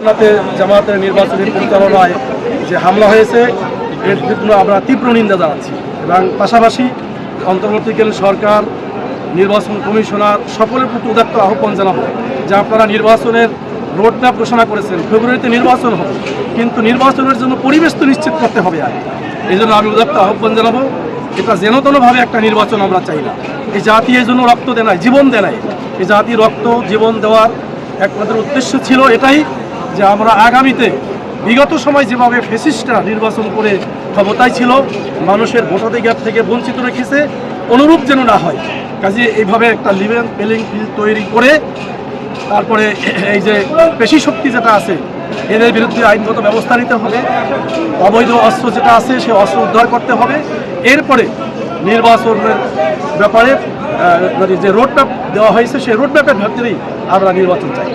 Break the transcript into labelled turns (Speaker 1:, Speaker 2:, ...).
Speaker 1: আপনাতে জামাতের নির্বাচনী পরিচালনায় যে হামলা হয়েছে, এর জন্য আমরা তীব্র নিন্দা জানাচ্ছি এবং পাশাপাশি অন্তর্বর্তীকালীন সরকার, নির্বাচন কমিশনার সকলের প্রতি উদাত্ত আহ্বান জানাব যে আপনারা নির্বাচনের রোডম্যাপ ঘোষণা করেছেন, ফেব্রুয়ারিতে নির্বাচন হবে কিন্তু নির্বাচনের জন্য পরিবেশ তো নিশ্চিত করতে হবে আগে এই জন্য আমি উদাত্ত আহ্বান জানাব, এটা যেনতনভাবে একটা নির্বাচন আমরা চাই না। এই জাতি এই জন্য রক্ত দেনায় জীবন দেনায় এই জাতি রক্ত, জীবন দেওয়ার একমাত্র উদ্দেশ্য ছিল এটাই যে আমরা আগামীতে বিগত সময় যেভাবে ফেসিস্টরা নির্বাচন করে ক্ষমতায় ছিল, মানুষের ভোটাধিকার থেকে বঞ্চিত রেখেছে, অনুরূপ যেন না হয়। কাজে এইভাবে একটা লিভেন পেলিং ফিল্ড তৈরি করে, তারপরে এই যে পেশি শক্তি যেটা আছে, এদের বিরুদ্ধে আইনগত ব্যবস্থা নিতে হবে, অবৈধ অস্ত্র যেটা আছে, সে অস্ত্র উদ্ধার করতে হবে। এরপরে নির্বাচনের ব্যাপারে মানে যে রোডম্যাপ দেওয়া হয়েছে, সেই রোডম্যাপের ভিত্তিতেই আমরা নির্বাচন চাই।